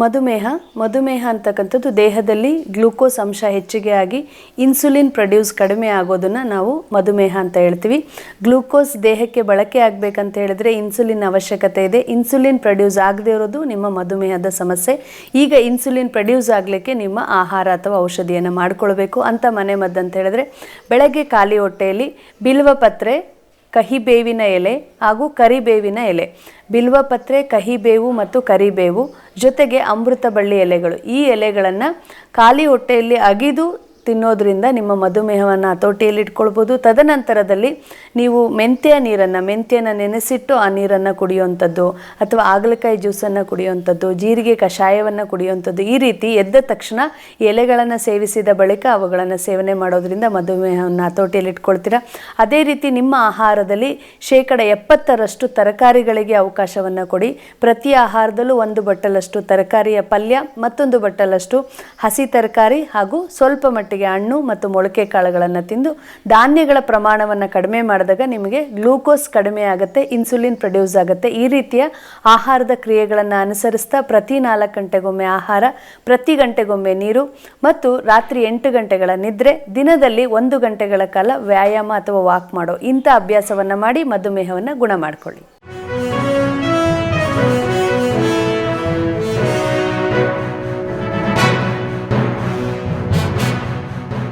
ಮಧುಮೇಹ ಮಧುಮೇಹ ಅಂತಕ್ಕಂಥದ್ದು ದೇಹದಲ್ಲಿ ಗ್ಲೂಕೋಸ್ ಅಂಶ ಹೆಚ್ಚಿಗೆ ಆಗಿ ಇನ್ಸುಲಿನ್ ಪ್ರೊಡ್ಯೂಸ್ ಕಡಿಮೆ ಆಗೋದನ್ನು ನಾವು ಮಧುಮೇಹ ಅಂತ ಹೇಳ್ತೀವಿ. ಗ್ಲೂಕೋಸ್ ದೇಹಕ್ಕೆ ಬಳಕೆ ಆಗಬೇಕಂತ ಹೇಳಿದ್ರೆ ಇನ್ಸುಲಿನ್ ಅವಶ್ಯಕತೆ ಇದೆ. ಇನ್ಸುಲಿನ್ ಪ್ರೊಡ್ಯೂಸ್ ಆಗದೇ ಇರೋದು ನಿಮ್ಮ ಮಧುಮೇಹದ ಸಮಸ್ಯೆ. ಈಗ ಇನ್ಸುಲಿನ್ ಪ್ರೊಡ್ಯೂಸ್ ಆಗಲಿಕ್ಕೆ ನಿಮ್ಮ ಆಹಾರ ಅಥವಾ ಔಷಧಿಯನ್ನು ಮಾಡ್ಕೊಳ್ಬೇಕು ಅಂತ ಮನೆ ಮದ್ದು ಅಂತ ಹೇಳಿದ್ರೆ, ಬೆಳಗ್ಗೆ ಖಾಲಿ ಹೊಟ್ಟೆಯಲ್ಲಿ ಬಿಲ್ವಪತ್ರೆ ಕಹಿಬೇವಿನ ಎಲೆ ಹಾಗೂ ಕರಿಬೇವಿನ ಎಲೆ. ಬಿಲ್ವಪತ್ರೆ ಕಹಿಬೇವು ಮತ್ತು ಕರಿಬೇವು ಜೊತೆಗೆ ಅಮೃತ ಬಳ್ಳಿ ಎಲೆಗಳು. ಈ ಎಲೆಗಳನ್ನು ಖಾಲಿ ಹೊಟ್ಟೆಯಲ್ಲಿ ಅಗಿದು ತಿನ್ನೋದ್ರಿಂದ ನಿಮ್ಮ ಮಧುಮೇಹವನ್ನು ಹತೋಟಿಯಲ್ಲಿ ಇಟ್ಕೊಳ್ಬೋದು. ತದನಂತರದಲ್ಲಿ ನೀವು ಮೆಂತ್ಯ ನೀರನ್ನು, ಮೆಂತ್ಯನ ನೆನೆಸಿಟ್ಟು ಆ ನೀರನ್ನು ಕುಡಿಯುವಂಥದ್ದು, ಅಥವಾ ಆಗಲಕಾಯಿ ಜ್ಯೂಸನ್ನು ಕುಡಿಯುವಂಥದ್ದು, ಜೀರಿಗೆ ಕಷಾಯವನ್ನು ಕುಡಿಯುವಂಥದ್ದು, ಈ ರೀತಿ ಎದ್ದ ತಕ್ಷಣ ಎಲೆಗಳನ್ನು ಸೇವಿಸಿದ ಬಳಿಕ ಅವುಗಳನ್ನು ಸೇವನೆ ಮಾಡೋದ್ರಿಂದ ಮಧುಮೇಹವನ್ನು ಹತೋಟಿಯಲ್ಲಿ ಇಟ್ಕೊಳ್ತೀರಾ? ಅದೇ ರೀತಿ ನಿಮ್ಮ ಆಹಾರದಲ್ಲಿ ಶೇಕಡ ಎಪ್ಪತ್ತರಷ್ಟು ತರಕಾರಿಗಳಿಗೆ ಅವಕಾಶವನ್ನು ಕೊಡಿ. ಪ್ರತಿ ಆಹಾರದಲ್ಲೂ ಒಂದು ಬಟ್ಟಲಷ್ಟು ತರಕಾರಿಯ ಪಲ್ಯ, ಮತ್ತೊಂದು ಬಟ್ಟಲಷ್ಟು ಹಸಿ ತರಕಾರಿ ಹಾಗೂ ಸ್ವಲ್ಪ ಮಟ್ಟಿಗೆ ಹಣ್ಣು ಮತ್ತು ಮೊಳಕೆ ಕಾಳುಗಳನ್ನು ತಿಂದು ಧಾನ್ಯಗಳ ಪ್ರಮಾಣವನ್ನು ಕಡಿಮೆ ಮಾಡಿದಾಗ ನಿಮಗೆ ಗ್ಲೂಕೋಸ್ ಕಡಿಮೆ ಆಗುತ್ತೆ, ಇನ್ಸುಲಿನ್ ಪ್ರೊಡ್ಯೂಸ್ ಆಗುತ್ತೆ. ಈ ರೀತಿಯ ಆಹಾರದ ಕ್ರಿಯೆಗಳನ್ನು ಅನುಸರಿಸ್ತಾ ಪ್ರತಿ ನಾಲ್ಕು ಗಂಟೆಗೊಮ್ಮೆ ಆಹಾರ, ಪ್ರತಿ ಗಂಟೆಗೊಮ್ಮೆ ನೀರು ಮತ್ತು ರಾತ್ರಿ ಎಂಟು ಗಂಟೆಗಳ ನಿದ್ರೆ, ದಿನದಲ್ಲಿ ಒಂದು ಗಂಟೆಗಳ ಕಾಲ ವ್ಯಾಯಾಮ ಅಥವಾ ವಾಕ್ ಮಾಡೋ ಇಂಥ ಅಭ್ಯಾಸವನ್ನು ಮಾಡಿ ಮಧುಮೇಹವನ್ನು ಗುಣ ಮಾಡಿಕೊಳ್ಳಿ.